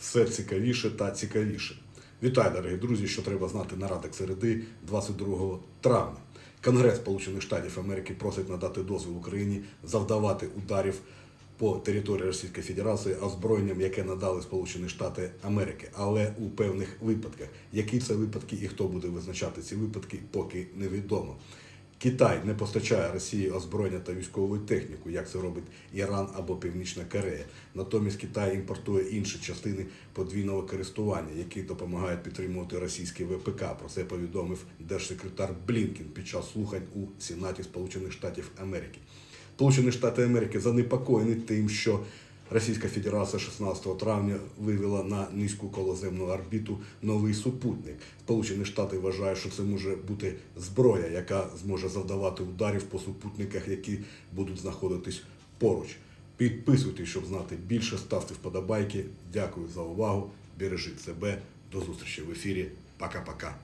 все цікавіше та цікавіше. Вітаю, дорогі друзі, що треба знати на ранок середи 22 травня. Конгрес Сполучених Штатів Америки просить надати дозвіл Україні завдавати ударів по території Російської Федерації озброєнням, яке надали Сполучені Штати Америки, але у певних випадках. Які це випадки і хто буде визначати ці випадки, поки невідомо. Китай не постачає Росії озброєння та військову техніку, як це робить Іран або Північна Корея. Натомість Китай імпортує інші частини подвійного користування, які допомагають підтримувати російський ВПК. Про це повідомив держсекретар Блінкін під час слухань у Сенаті Сполучених Штатів Америки. Сполучені Штати Америки занепокоєні тим, що Російська Федерація 16 травня вивела на низьку колоземну орбіту новий супутник. Сполучені Штати вважають, що це може бути зброя, яка зможе завдавати ударів по супутниках, які будуть знаходитись поруч. Підписуйтесь, щоб знати більше, ставте вподобайки. Дякую за увагу. Бережіть себе. До зустрічі в ефірі. Пока-пока.